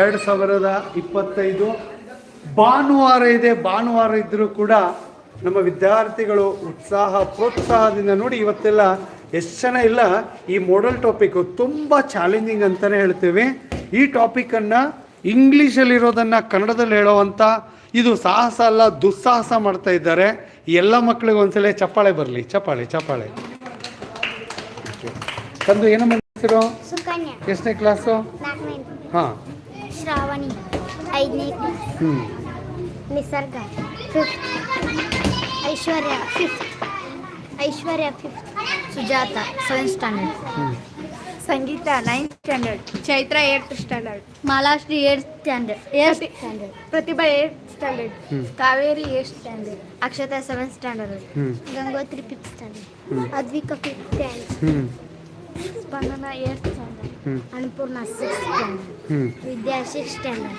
ಎರಡು ಸಾವಿರದ ಇಪ್ಪತ್ತೈದು ಭಾನುವಾರ ಇದೆ. ಭಾನುವಾರ ಇದ್ದರೂ ಕೂಡ ನಮ್ಮ ವಿದ್ಯಾರ್ಥಿಗಳು ಉತ್ಸಾಹ ಪ್ರೋತ್ಸಾಹದಿಂದ ನೋಡಿ ಇವತ್ತೆಲ್ಲ ಎಷ್ಟು ಜನ ಇಲ್ಲ. ಈ ಮಾಡಲ್ ಟಾಪಿಕ್ ತುಂಬ ಚಾಲೆಂಜಿಂಗ್ ಅಂತಲೇ ಹೇಳ್ತೇವೆ. ಈ ಟಾಪಿಕನ್ನು ಇಂಗ್ಲೀಷಲ್ಲಿರೋದನ್ನು ಕನ್ನಡದಲ್ಲಿ ಹೇಳೋವಂಥ ಇದು ಸಾಹಸ ಅಲ್ಲ ದುಸ್ಸಾಹಸ ಮಾಡ್ತಾ ಇದ್ದಾರೆ. ಎಲ್ಲ ಮಕ್ಕಳಿಗೆ ಒಂದ್ಸಲ ಚಪ್ಪಾಳೆ ಬರಲಿ ಚಪ್ಪಾಳೆ ಚಪ್ಪಾಳೆ. ತಂದು ಏನಮ್ಮ ಹೆಸರು? ಎಷ್ಟನೇ ಕ್ಲಾಸು ಹಾಂ. ಶ್ರಾವಣಿ ಐದನೇ ಹ್ಞೂ Nisarga fifth Aishwarya fifth Aishwarya fifth Sujatha seventh standard ಹ್ಞೂ Sangeetha ninth standard Chaitra eight standard Malashree eight standard eight standard Prathibha eight standard ಹ್ಮ್. Kaveri eight standard Akshatha seventh standard ಹ್ಞೂ Gangotri fifth standard Spandana eight standard Annapoorna six standard Vidya six standard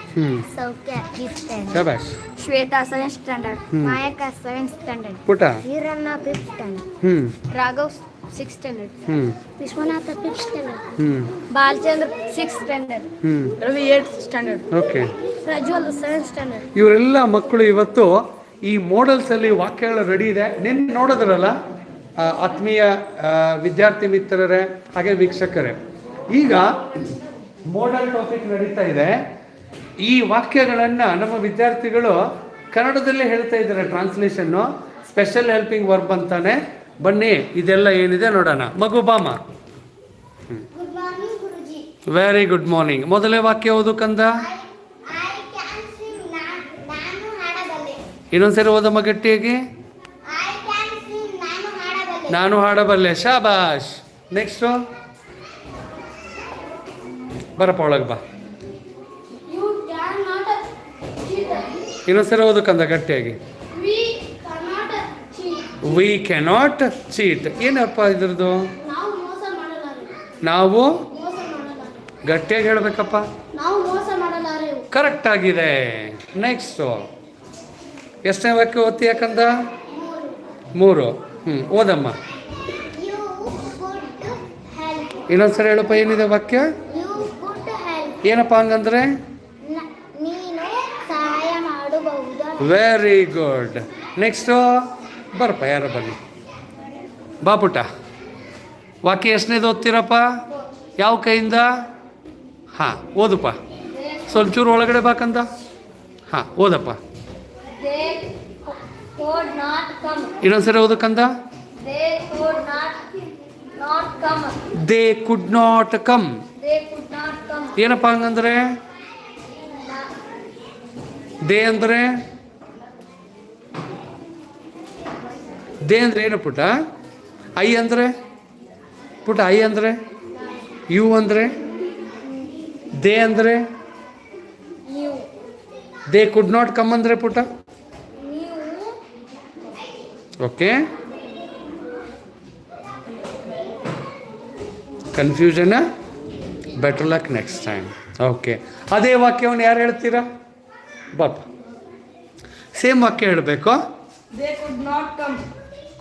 Saukhya fifth standard Shwetha seventh standard Mayaka seventh standard ಪುಟ. Iranna fifth standard Raghav six standard Vishwanatha fifth standard Balachandra six standard Ravi eight standard okay. Prajwal seventh standard ಇವರೆಲ್ಲ ಮಕ್ಕಳು ಇವತ್ತು ಈ ಮಾಡಲ್ಸಲ್ಲಿ ವಾಕ್ಯಗಳು ready ಇದೆ. ನಿನ್ನೆ ನೋಡಿದ್ರಲ್ಲ? ಆತ್ಮೀಯ ವಿದ್ಯಾರ್ಥಿ ಮಿತ್ರರೇ ಹಾಗೆ ವೀಕ್ಷಕರೇ. ಈಗ ಮೋಡಲ್ ಟಾಪಿಕ್ ನಡೀತಾ ಇದೆ. ಈ ವಾಕ್ಯಗಳನ್ನು ನಮ್ಮ ವಿದ್ಯಾರ್ಥಿಗಳು ಕನ್ನಡದಲ್ಲೇ ಹೇಳ್ತಾ ಇದ್ದಾರೆ ಟ್ರಾನ್ಸ್ಲೇಷನ್ನು ಸ್ಪೆಷಲ್ ಹೆಲ್ಪಿಂಗ್ ವರ್ಬ್ ಅಂತಾನೆ. ಬನ್ನಿ ಇದೆಲ್ಲ ಏನಿದೆ ನೋಡೋಣ. ಮಗು ಬಾಮ. ವೆರಿ ಗುಡ್ ಮಾರ್ನಿಂಗ್ ಮೊದಲೇ ವಾಕ್ಯ ಓದು ಕಂದ. ಇನ್ನೊಂದ್ಸರಿ ಓದಮ್ಮ ಗಟ್ಟಿಯಾಗಿ ಐ ಕ್ಯಾನ್ ಸ್ವಿಮ್ ನಾನು ಹಾಡಬಲ್ಲೆ ನಾನು ಹಾಡಬಲ್ಲೆ, ಶಾಬಾಷ್. ನೆಕ್ಸ್ಟು ಬರಪ್ಪ ಒಳಗೆ ಬಾ. ಇನ್ನೊಂದ್ಸರಿ ಓದಕ್ಕಂದ ಗಟ್ಟಿಯಾಗಿ. ವಿ ಕನಾಟ್ ಚೀಟ್ ಏನಪ್ಪ ಇದ್ರದ್ದು? ನಾವು ಗಟ್ಟಿಯಾಗಿ ಹೇಳ್ಬೇಕಪ್ಪ. ಕರೆಕ್ಟ್ ಆಗಿದೆ. ನೆಕ್ಸ್ಟು ಎಷ್ಟನೇ ವಾಕ್ಯ ಓದ್ತಿ ಯಾಕಂದ ಮೂರು. ಹ್ಞೂ ಓದಮ್ಮ. ಇನ್ನೊಂದ್ಸರಿ ಹೇಳಪ್ಪ, ಏನಿದೆ ವಾಕ್ಯ? ಏನಪ್ಪ ಹಂಗಂದ್ರೆ? ವೆರಿ ಗುಡ್ ನೆಕ್ಸ್ಟು ಬರಪ್ಪ, ಯಾರ ಬನ್ನಿ. ಬಾಪುಟ ವಾಕ್ಯ ಎಷ್ಟನೇದು ಓದ್ತೀರಪ್ಪ? ಯಾವ ಕೈಯಿಂದ? ಹಾಂ, ಓದಪ್ಪ. ಸ್ವಲ್ಪ ಚೂರು ಒಳಗಡೆ ಬಾಕಂದ? ಹಾಂ, ಓದಪ್ಪ. Could not come. ಇನ್ನೊಂದ್ಸರಿ ಓದಕ್ಕಂದ they could not not come. They could not come they could not come. ಏನಪ್ಪ ಹಂಗಂದ್ರೆ? ದೇ ಅಂದರೆ? ದೇ ಅಂದ್ರೆ ಏನು ಪುಟ? ಐ ಅಂದರೆ? ಪುಟ ಐ ಅಂದರೆ? ಯು ಅಂದರೆ? ದೇ ಅಂದರೆ? ದೇ ಕುಡ್ ನಾಟ್ ಕಮ್ ಅಂದರೆ ಪುಟ? Okay? Confusion better luck next time okay ಅದೇ ವಾಕ್ಯವನ್ನು ಯಾರು ಹೇಳ್ತೀರಾ? ಬಾಪ. ಸೇಮ್ ವಾಕ್ಯ ಹೇಳಬೇಕು.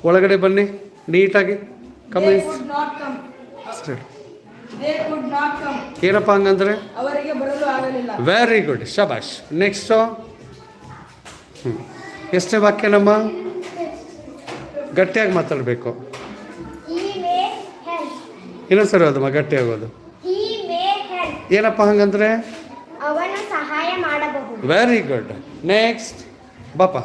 ಒಳಗಡೆ ಬನ್ನಿ. ನೀಟಾಗಿ. Comments could not come they could not come ಏನಪ್ಪ ಹಂಗಂದ್ರೆ? ವೆರಿ ಗುಡ್ ಶಬಾಷ್. ನೆಕ್ಸ್ಟು ಹ್ಞೂ ಎಷ್ಟನೇ ವಾಕ್ಯ ನಮ್ಮ? ಗಟ್ಟಿಯಾಗಿ ಮಾತಾಡಬೇಕು. ಇನ್ನೊಂದು ಸರಿ ಹೋದಮ್ಮ ಇನ್ನೊಂದ್ಸರಿ ಆಗೋದು ಏನಪ್ಪ ಹಂಗಂದ್ರೆ? ವೆರಿ ಗುಡ್ ನೆಕ್ಸ್ಟ್ ಬಾಪ.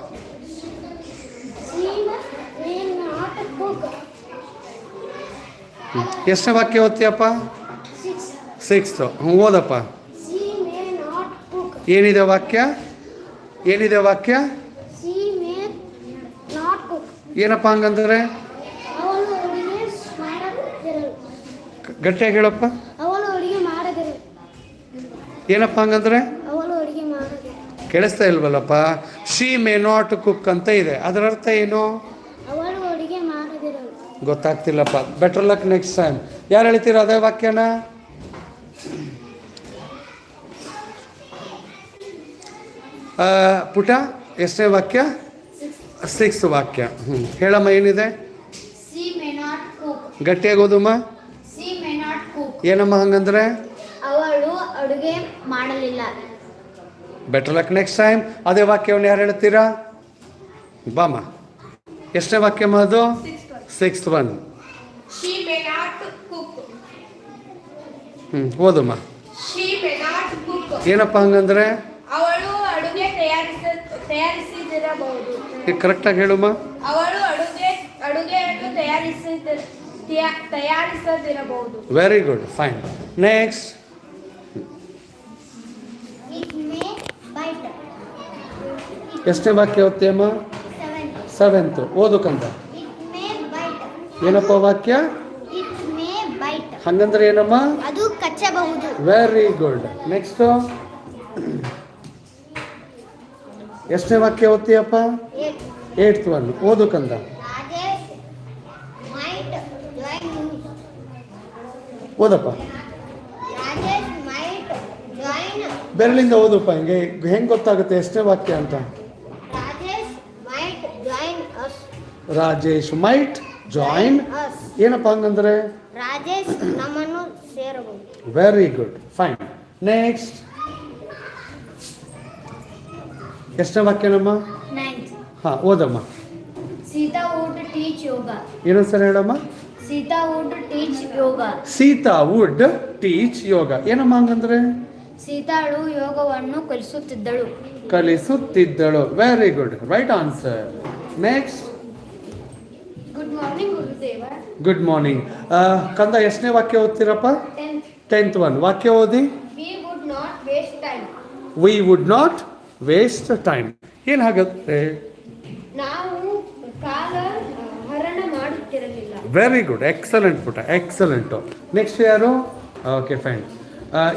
ಎಷ್ಟನೇ ವಾಕ್ಯ ಓದ್ತೀಯಪ್ಪ? ಸಿಕ್ಸ್ ಸಿಕ್ಸ್ತು ಹ್ಞೂ ಓದಪ್ಪ. ಏನಿದೆ ವಾಕ್ಯ? ಏನಿದೆ ವಾಕ್ಯ? ಏನಪ್ಪ ಹಂಗಂದ್ರೆ? ಗಟ್ಟಿಯಾಗಿ ಹೇಳಪ್ಪ. ಏನಪ್ಪ ಹಂಗಂದ್ರೆ? ಕೇಳಿಸ್ತಾ ಇಲ್ವಲ್ಲಪ್ಪ? ಶಿ ಮೇ ನಾಟ್ ಕುಕ್ ಅಂತ ಇದೆ. ಅದರ ಅರ್ಥ ಏನು? ಗೊತ್ತಾಗ್ತಿಲ್ಲಪ್ಪ. ಬೆಟರ್ ಲಕ್ ನೆಕ್ಸ್ಟ್ ಟೈಮ್ ಯಾರು ಹೇಳ್ತೀರ ಅದೇ ವಾಕ್ಯನ? ಪುಟ ಎಷ್ಟನೇ ವಾಕ್ಯ? ಸಿಕ್ಸ್ ವಾಕ್ಯ. ಹ್ಞೂ ಹೇಳಮ್ಮ ಏನಿದೆ? she may not cook ಗಟ್ಟಿಯಾಗಿ ಓದಮ್ಮ she may not cook ಏನಮ್ಮ ಹಂಗಂದ್ರೆ? ಅವಳು ಅಡುಗೆ ಮಾಡಲಿಲ್ಲ. ಬೆಟರ್ ಲಕ್ ನೆಕ್ಸ್ಟ್ ಟೈಮ್ ಅದೇ ವಾಕ್ಯವನ್ನು ಯಾರು ಹೇಳ್ತೀರಾ? ಬಾಮ ಎಷ್ಟೇ ವಾಕ್ಯ ಅದು? Six one hmm may not cook. ಹ್ಞೂ ಓದಮ್ಮ. She may not cook. ಏನಪ್ಪ ಹಂಗಂದ್ರೆ? ಅವಳು ಅಡುಗೆ ತಯಾರಿಸ ತಯಾರಿಸಿದಿರಬಹುದು. ಕರೆಕ್ಟಾಗಿ ಹೇಳುಮ್ಮ ಅವಳು ಅಡುಗೆ ಅಡುಗೆಯನ್ನು ತಯಾರಿಸಿದ ತಯಾ- ತಯಾರಿಸದಿರಬಹುದು. Very good fine next. ಎಷ್ಟನೇ ವಾಕ್ಯ ಓದ್ತೀಯಮ್ಮ Seven. ಸೆವೆಂತ್ ಓದು ಕಂದ. ಏನಪ್ಪ ವಾಕ್ಯ. ಹಂಗಂದ್ರೆ ಏನಮ್ಮ? ಅದು ಕಚ್ಚಬಹುದು. ವೆರಿ ಗುಡ್ ನೆಕ್ಸ್ಟು ಎಷ್ಟನೇ ವಾಕ್ಯ ಓದ್ತೀಯಪ್ಪ? ಏಟ್ತ್ ಒನ್ ಓದು ಕಂದ. ಓದಪ್ಪ. ಬೆರಳಿಂದ ಓದಪ್ಪ, ಹಿಂಗೆ ಹೆಂಗೆ ಗೊತ್ತಾಗುತ್ತೆ ಎಷ್ಟೇ ವಾಕ್ಯ ಅಂತ. Rajesh might join. ಏನಪ್ಪ ಹಂಗಂದ್ರೆ ವೆರಿ ಗುಡ್ ಫೈನ್ ನೆಕ್ಸ್ಟ್ ಎಷ್ಟನೇ ವಾಕ್ಯನಮ್ಮ ನೈನ್ತ್ ಹಾಂ ಓದಮ್ಮ. Seetha would teach yoga. ಇನ್ನೊಂದ್ಸಲ ಹೇಳಮ್ಮ. Seetha would teach yoga. Seetha would teach yoga. ಏನಮ್ಮ ಹಂಗಂದ್ರೆ? ಸೀತಾಳು ಯೋಗವನ್ನು ಕಲಿಸುತ್ತಿದ್ದಳು. ಕಲಿಸುತ್ತಿದ್ದಳು. Very good right answer next good morning ಗುರುದೇವ. ಗುಡ್ ಮಾರ್ನಿಂಗ್ ಕಂದ ಎಷ್ಟನೇ ವಾಕ್ಯ ಓದ್ತೀರಪ್ಪ? ಟೆಂತ್ ಒನ್ ವಾಕ್ಯ ಓದಿ. We would not waste time we would not waste time ಏನು ಹಾಗಾದ್ರೆ ನಾವು ಕಾಲ ಹರಣ ಮಾಡುತ್ತಿರಲಿಲ್ಲ ವೆರಿ ಗುಡ್ ಎಕ್ಸಲೆಂಟ್ ಪುಟ. ಎಕ್ಸಲೆಂಟು ನೆಕ್ಸ್ಟ್ ಯಾರು? ಓಕೆ ಫೈನ್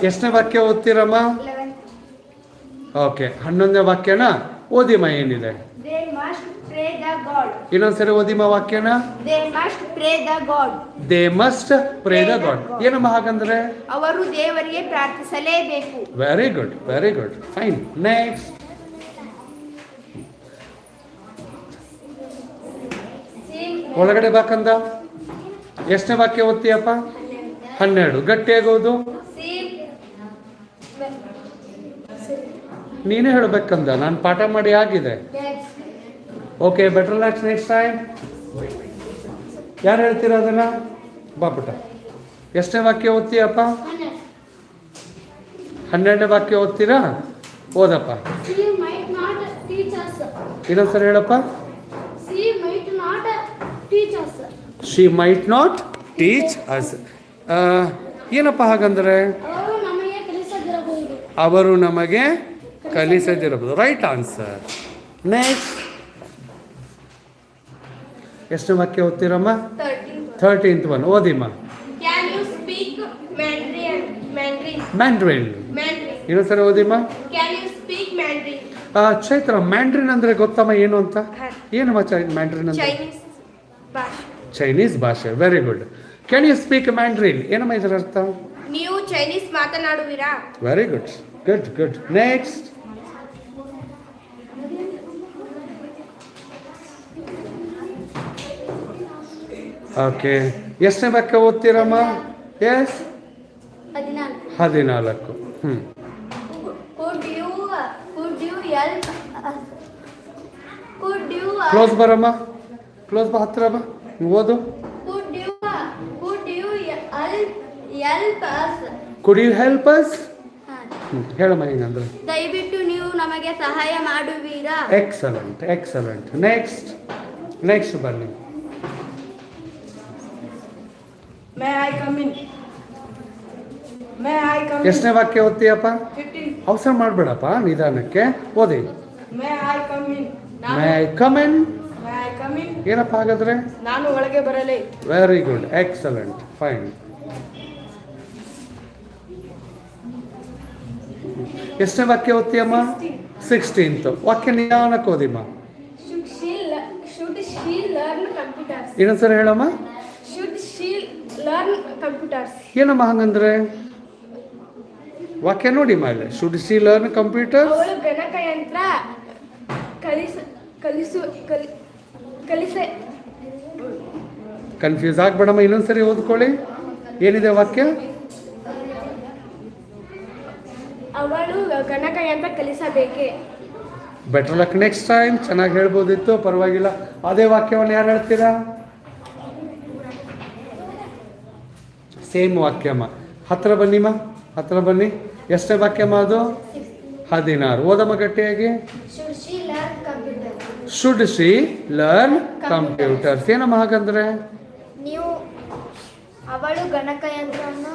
ಎಷ್ಟನೇ ವಾಕ್ಯ ಓದ್ತೀರಮ್ಮ ಓಕೆ ಹನ್ನೊಂದನೇ ವಾಕ್ಯನ ಓದಿಮ್ಮ ಏನಿದೆ? ಇನ್ನೊಂದ್ಸರಿ ಓದಿಮ್ಮ ವಾಕ್ಯನ? They must pray the God ಏನಮ್ಮ ಹಾಗಂದ್ರೆ? ಅವರು ದೇವರಿಗೆ ಪ್ರಾರ್ಥಿಸಲೇಬೇಕು. Very good very good fine next ಒಳಗಡೆ ಬಾಕಂದ? ಎಷ್ಟನೇ ವಾಕ್ಯ ಓದ್ತೀಯಪ್ಪ? ಹನ್ನೆರಡು. ಗಟ್ಟಿ ಆಗೋದು ನೀನೇ ಹೇಳಬೇಕಂದ. ನಾನು ಪಾಠ ಮಾಡಿ ಆಗಿದೆ. Okay better luck next time ಯಾರು ಹೇಳ್ತೀರ ಅದನ್ನ? ಬಾಪುಟ ಎಷ್ಟನೇ ವಾಕ್ಯ ಓದ್ತೀಯಪ್ಪ? ಹನ್ನೆರಡನೇ ವಾಕ್ಯ ಓದ್ತೀರಾ? ಓದಪ್ಪ. ಇನ್ನೊಂದ್ಸರಿ ಹೇಳಪ್ಪ. She might not teach us. She might not teach us ಏನಪ್ಪ ಹಾಗಂದ್ರೆ? ಅವರು ನಮಗೆ ಕಲಿಸದಿರಬಹುದು. ರೈಟ್ ಆನ್ಸರ್ ನೆಕ್ಸ್ಟ್ ಎಷ್ಟು ವಾಕ್ಯ ಓದ್ತೀರಮ್ಮ? ಥರ್ಟೀನ್ತ್ ಒನ್ ಓದಿಮ್ಮ. Can you speak Mandarin? Mandarin. Mandarin. ಇನ್ನೊಂದ್ಸರಿ ಓದಿಮ್ಮ. Can you speak Mandarin? ಆ, ಚೈತ್ರ ಮ್ಯಾಂಡ್ರಿನ್ ಅಂದ್ರೆ ಗೊತ್ತಮ್ಮ ಏನು ಅಂತ? ಏನಮ್ಮ ಮ್ಯಾಂಡ್ರಿನ್ ಅಂತ ಚೈನೀಸ್ ಭಾಷೆ very good can you speak Mandarin ಏನಮ್ಮ ಇದರ ಅರ್ಥ? ನೀವು Chinese ಮಾತನಾಡುವಿರಾ? Very good good good next okay ಎಷ್ಟನೇ ಬಕ್ಕ ಓದ್ತೀರಮ್ಮ? ಎಸ್ ಹದಿನಾಲ್ಕು. ಹ್ಞೂ? ಕ್ಲೋಸ್ ಬರಮ್ಮ. ಕ್ಲೋಸ್ ಬಾ ಹತ್ತಿರ ಬಾ. ಓದು? could you could you help help us? Could you help us ಹೇಳಮ್ಮ ಹಿಂಗಂದ್ರೆ ದಯವಿಟ್ಟು ನೀವು ನಮಗೆ ಸಹಾಯ ಮಾಡುವೀರಾ? ಎಕ್ಸಲೆಂಟ್ ಎಕ್ಸಲೆಂಟ್ ನೆಕ್ಸ್ಟ್ ನೆಕ್ಸ್ಟ್ ಬನ್ನಿ. May I come in May I come ಎಷ್ಟನೇ ವಾಕ್ಯ ಓದ್ತೀಯಪ್ಪ? 15. ಅವಸರ ಮಾಡಬೇಡಪ್ಪ ನಿಧಾನಕ್ಕೆ. ಓದಿ. May I come in? May I come in ಏನಪ್ಪ ಹಾಗಾದ್ರೆ? ನಾನು ಒಳಗೆ ಬರಲೇ. ವೆರಿ ಗುಡ್ ಎಕ್ಸಲೆಂಟ್ ಫೈನ್ ಎಷ್ಟನೇ ವಾಕ್ಯ ಓದ್ತೀಯಮ್ಮ ಸಿಕ್ಸ್ಟೀನ್ತ್ ವಾಕ್ಯ ನಿಧಾನಕ್ಕೆ ಓದಿಮ್ಮ. Should she le- should she learn computers? ಇನ್ನೊಂದ್ಸರಿ ಹೇಳಮ್ಮ. Should she learn computers? ಏನಮ್ಮ ಹಂಗಂದ್ರೆ? ವಾಕ್ಯ ನೋಡಿ ಮೇಲೆ ಶುಡ್ ಸಿ ಲರ್ನ್ ಕಂಪ್ಯೂಟರ್ ಕಲಿಸ ಕಲಿಸು ಕಲಿ ಕಲಿಸ. ಕನ್ಫ್ಯೂಸ್ ಆಗ್ಬೇಡಮ್ಮ ಇನ್ನೊಂದ್ಸರಿ ಓದ್ಕೊಳ್ಳಿ. ಏನಿದೆ ವಾಕ್ಯ? ಅವಳು ಗಣಕಯಂತ್ರ ಕಲಿಸಬೇಕೆ. ಬೆಟರ್ ಲಕ್ ನೆಕ್ಸ್ಟ್ ಟೈಮ್ ಚೆನ್ನಾಗಿ ಹೇಳ್ಬೋದಿತ್ತು ಪರವಾಗಿಲ್ಲ. ಅದೇ ವಾಕ್ಯವನ್ನು ಯಾರು ಹೇಳ್ತೀರಾ? ಸೇಮ್ ವಾಕ್ಯಮ್ಮ. ಹತ್ರ ಬನ್ನಿಮ್ಮ ಹತ್ರ ಬನ್ನಿ. ಎಷ್ಟೇ ವಾಕ್ಯಮ್ಮ ಅದು? ಹದಿನಾರು. ಓದಮ್ಮ ಗಟ್ಟಿಯಾಗಿ should she learn computer should she learn computers ಏನಮ್ಮ ಹಾಗಂದ್ರೆ? ನೀವು ಅವಳು ಗಣಕಯಂತ್ರವನ್ನು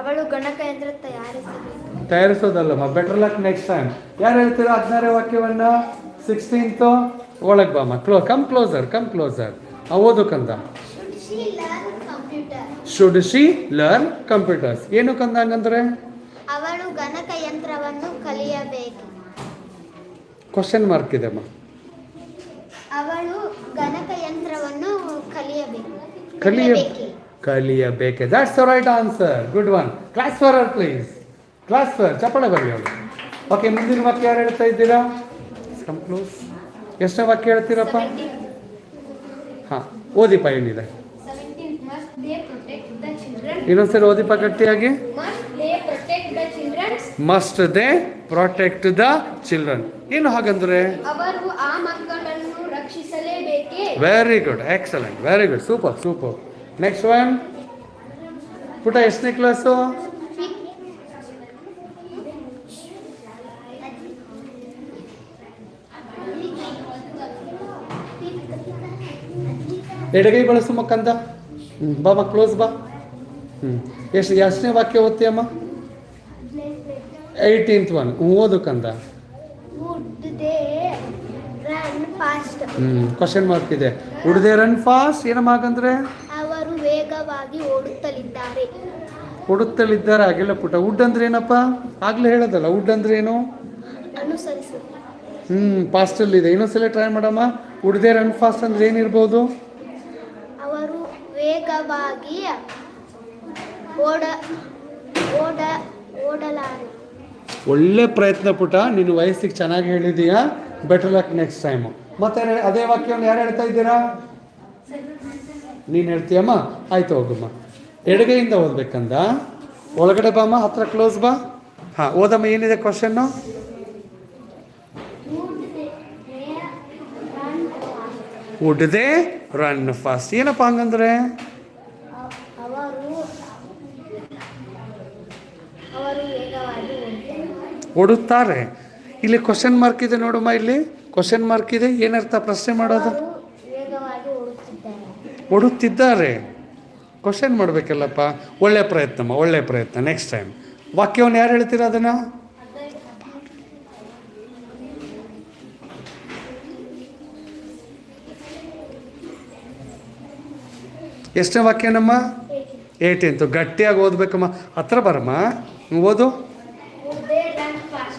ಅವಳು ಗಣಕಯಂತ್ರ ತಯಾರಿಸಬೇಕು. ತಯಾರಿಸೋದಲ್ಲಮ್ಮ ಬೆಟರ್ ಲಕ್ ನೆಕ್ಸ್ಟ್ ಟೈಮ್ ಯಾರು ಹೇಳ್ತೀರಾ ಹದಿನಾರೇ ವಾಕ್ಯವನ್ನ? ಸಿಕ್ಸ್ಟೀನ್ತ್ ಒಳಗೆ ಬಾಮ್ಮ. Close come closer come closer ಓದು ಕಂದ she learn computer should she learn computers ಏನು ಕಂದ ಹಂಗಂದ್ರೆ? ಅವಳು ಗಣಕಯಂತ್ರವನ್ನು ಕಲಿಯಬೇಕು. ಕ್ವಶನ್ ಮಾರ್ಕ್ ಇದೆ ಅಮ್ಮ ಅವಳು ಗಣಕಯಂತ್ರವನ್ನು ಕಲಿಯಬೇಕು. ಕಲಿಯ ಕಲಿಯಬೇಕೆ. ಕಲಿಯಬೇಕೆ. That's the right answer good one claps for please claps for ಚಪ್ಪಳೆ ಬರಲಿ ಅವಳು. ಓಕೆ ಮುಂದಿನ ವಾಕ್ಯ ಯಾರು ಹೇಳ್ತಾ ಇದ್ದೀರಾ? ಕಮ್ ಕ್ಲೋಸ್ ಎಷ್ಟನೇ ವಾಕ್ಯ ಹೇಳ್ತೀರಪ್ಪ? ಹಾಂ ಓದಿಪ ಏನಿದೆ. ಇನ್ನೊಂದ್ಸರಿ ಓದಿಪ ಗಟ್ಟಿಯಾಗಿ. Must they protect the children ಏನು ಹಾಗಂದ್ರೆ ಅವರು ಆ ಮಕ್ಕಳನ್ನು ರಕ್ಷಿಸಲೇಬೇಕೆ very good excellent very good super super next one ಪುಟ ಎಷ್ಟನೇ ಕ್ಲಾಸು ಎಡಗೈ ಬಳಸು ಮಕ್ಕಂದ ಹ್ಞೂ ಬಾ ಮಾ ಕ್ಲೋಸ್ ಬಾ. ಹ್ಞೂ ಎಷ್ಟು ಎಷ್ಟನೇ ವಾಕ್ಯ ಓದ್ತೀಯಮ್ಮ? ಏಯ್ಟೀನ್ತ್ ಒನ್ ಓದು ಕಂದ. ಫಾಸ್ಟ್ ಹ್ಞೂ ಕ್ವಶನ್ ಮಾರ್ಕ್ ಇದೆ. ಉಡ್ದೆ ರನ್ ಫಾಸ್ಟ್ ಏನಮ್ಮ ಹಾಗಂದ್ರೆ? ಅವರು ವೇಗವಾಗಿ ಓಡುತ್ತಲಿದ್ದಾರೆ. ಓಡುತ್ತಲಿದ್ದಾರೆ ಆಗಿಲ್ಲ ಪುಟ ವುಡ್ ಅಂದ್ರೆ ಏನಪ್ಪ? ಆಗ್ಲೇ ಹೇಳೋದಲ್ಲ ವುಡ್ ಅಂದ್ರೆ ಏನು? ಅನುಸರಿಸು ಹ್ಞೂ ಫಾಸ್ಟಲ್ಲಿದೆ ಇನ್ನೊಂದ್ಸಲ ಟ್ರೈ ಮಾಡಮ್ಮ. ಉಡ್ದೆ ರನ್ ಫಾಸ್ಟ್ ಅಂದ್ರೆ ಏನಿರ್ಬೋದು? ಅವರು ವೇಗವಾಗಿ ಓಡ ಓಡ ಓಡಲಾರೆ. ಒಳ್ಳೆ ಪ್ರಯತ್ನ ಪುಟ ನಿನ್ನ ವಯಸ್ಸಿಗೆ ಚೆನ್ನಾಗಿ ಹೇಳಿದೀಯಾ? ಬೆಟರ್ ಲಕ್ ನೆಕ್ಸ್ಟ್ ಟೈಮು ಮತ್ತೆ ಅದೇ ವಾಕ್ಯವನ್ನು ಯಾರು ಹೇಳ್ತಾ ಇದ್ದೀರಾ? ನೀನು ಹೇಳ್ತೀಯಮ್ಮ? ಆಯ್ತು ಹೋಗಮ್ಮ. ಎಡಗೈಯಿಂದ ಓದ್ಬೇಕಂದ? ಒಳಗಡೆ ಬಾಮ್ಮ ಹತ್ರ ಕ್ಲೋಸ್ ಬಾ. ಹಾಂ ಓದಮ್ಮ ಏನಿದೆ ಕ್ವಶನ್ನು ಉಡ್ದೆ ರನ್ ಫಾಸ್ಟ್. ಏನಪ್ಪ ಹಂಗಂದ್ರೆ? ಓಡುತ್ತಾರೆ. ಇಲ್ಲಿ ಕ್ವಶನ್ ಮಾರ್ಕ್ ಇದೆ ನೋಡಮ್ಮ ಇಲ್ಲಿ. ಕ್ವಶನ್ ಮಾರ್ಕ್ ಇದೆ. ಏನರ್ಥ ಪ್ರಶ್ನೆ ಮಾಡೋದು? ಓಡುತ್ತಿದ್ದಾರೆ. ಕ್ವಶನ್ ಮಾಡಬೇಕಲ್ಲಪ್ಪ. ಒಳ್ಳೆ ಪ್ರಯತ್ನಮ್ಮ ಒಳ್ಳೆ ಪ್ರಯತ್ನ. ನೆಕ್ಸ್ಟ್ ಟೈಮ್ ವಾಕ್ಯವನ್ನು ಯಾರು ಹೇಳ್ತೀರ ಅದನ್ನು? ಎಷ್ಟನೇ ವಾಕ್ಯನಮ್ಮ? ಏಯ್ಟೀನ್ತು ಗಟ್ಟಿಯಾಗಿ ಓದಬೇಕಮ್ಮ. ಹತ್ರ ಬರಮ್ಮ. ಓದು.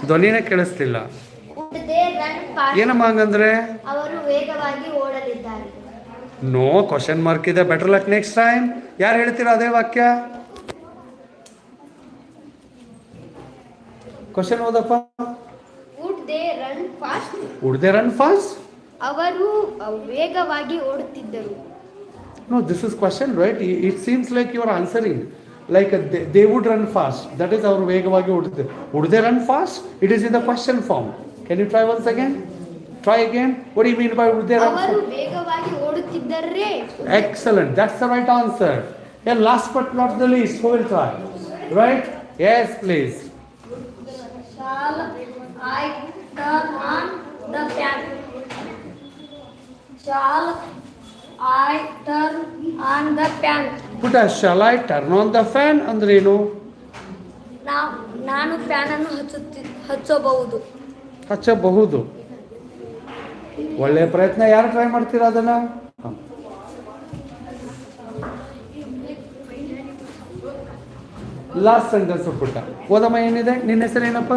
ಧ್ವನಿನೇ ಕೇಳಿಸ್ತಿಲ್ಲ ಏನಮ್ಮ ಹಂಗಂದ್ರೆ? ಅವರು ವೇಗವಾಗಿ ಓಡಲಿದ್ದಾರೆ. ನೋ ಕ್ವಶನ್ ಮಾರ್ಕ್ ಇದೆ. ಬೆಟರ್ ಲಕ್ ನೆಕ್ಸ್ಟ್ ಟೈಮ್ ಯಾರು ಹೇಳ್ತೀರಾ ಅದೇ ವಾಕ್ಯ? ಕ್ವಶನ್ ಓದಪ್ಪ. ಉಡ್ದೆ ರನ್ ಫಾಸ್ಟ್ ಅವರು ವೇಗವಾಗಿ ಓಡುತ್ತಿದ್ದರು. No this is question right it seems like your answering like they, would run fast. That is our Vegavagi Udite. Would they run fast? It is in the question form. Can you try once again? Try again. What do you mean by would they run fast? Excellent. That's the right answer. And last but not the least, who will try? Right? Yes, please. Shall I turn on the fan? Shall I turn on the fan? Put shall I turn on the fan ಅಂದ್ರೇನು? ನಾನು fan ಅನ್ನು ಹಚ್ಚಬಹುದು. ಹಚ್ಚಬಹುದು. ಒಳ್ಳೆಯ ಪ್ರಯತ್ನ ಯಾರು try ಮಾಡ್ತೀರಾ ಅದನ್ನ? Last sentence ಪುಟ್ಟ ಓದಮ್ಮ ಏನಿದೆ? ನಿನ್ನ ಹೆಸರು ಏನಪ್ಪ?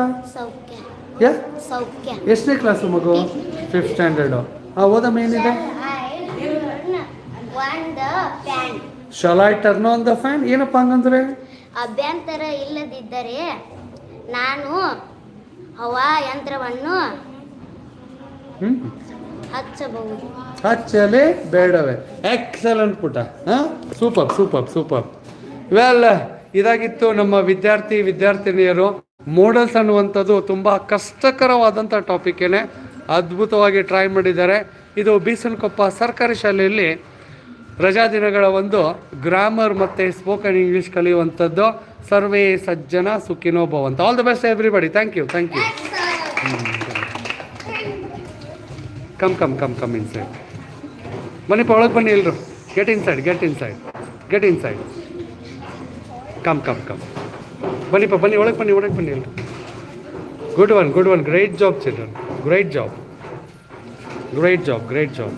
ಎಷ್ಟನೇ ಕ್ಲಾಸು ಮಗು? ಫಿಫ್ತ್ ಸ್ಟ್ಯಾಂಡರ್ಡು ಹಾಂ ಓದಮ್ಮ ಏನಿದೆ? Shall I turn on the fan ಏನಪ್ಪ ಹಂಗಂದ್ರೆ? ಅಭ್ಯಂತರ ಇಲ್ಲದಿದ್ದರೆ ನಾನು ಹವಾ ಯಂತ್ರವನ್ನು ಹಚ್ಚಬಹುದು. ಹಚ್ಚಲೇ ಬೇಡವೇ. ಎಕ್ಸಲೆಂಟ್ ಪುಟ. ಹಾಂ? ಸೂಪರ್ ಸೂಪರ್ ಸೂಪರ್ ವೆಲ್ ಇದಾಗಿತ್ತು ನಮ್ಮ ವಿದ್ಯಾರ್ಥಿ ವಿದ್ಯಾರ್ಥಿನಿಯರು ಮೋಡಲ್ಸ್ ಅನ್ನುವಂಥದ್ದು ತುಂಬ ಕಷ್ಟಕರವಾದಂಥ ಟಾಪಿಕ್ಕೇನೆ ಅದ್ಭುತವಾಗಿ ಟ್ರೈ ಮಾಡಿದ್ದಾರೆ. ಇದು ಬೀಸನ್ಕೊಪ್ಪ ಸರ್ಕಾರಿ ಶಾಲೆಯಲ್ಲಿ ರಜಾ ದಿನಗಳ ಒಂದು ಗ್ರಾಮರ್ ಮತ್ತು ಸ್ಪೋಕನ್ ಇಂಗ್ಲೀಷ್ ಕಲಿಯುವಂಥದ್ದು ಸರ್ವೇ ಸಜ್ಜನ ಸುಖಿನೋ ಭವಂತ. All the best everybody thank you thank you come come come come inside ಬನ್ನಿಪ್ಪ ಒಳಗೆ ಬನ್ನಿ ಎಲ್ಲರು get inside get inside get inside come come come ಬನ್ನಿಪ್ಪ ಬನ್ನಿ, ಒಳಗೆ ಬನ್ನಿ ಒಳಗೆ ಬನ್ನಿ ಎಲ್ಲರು good one good one great job children great job great job great job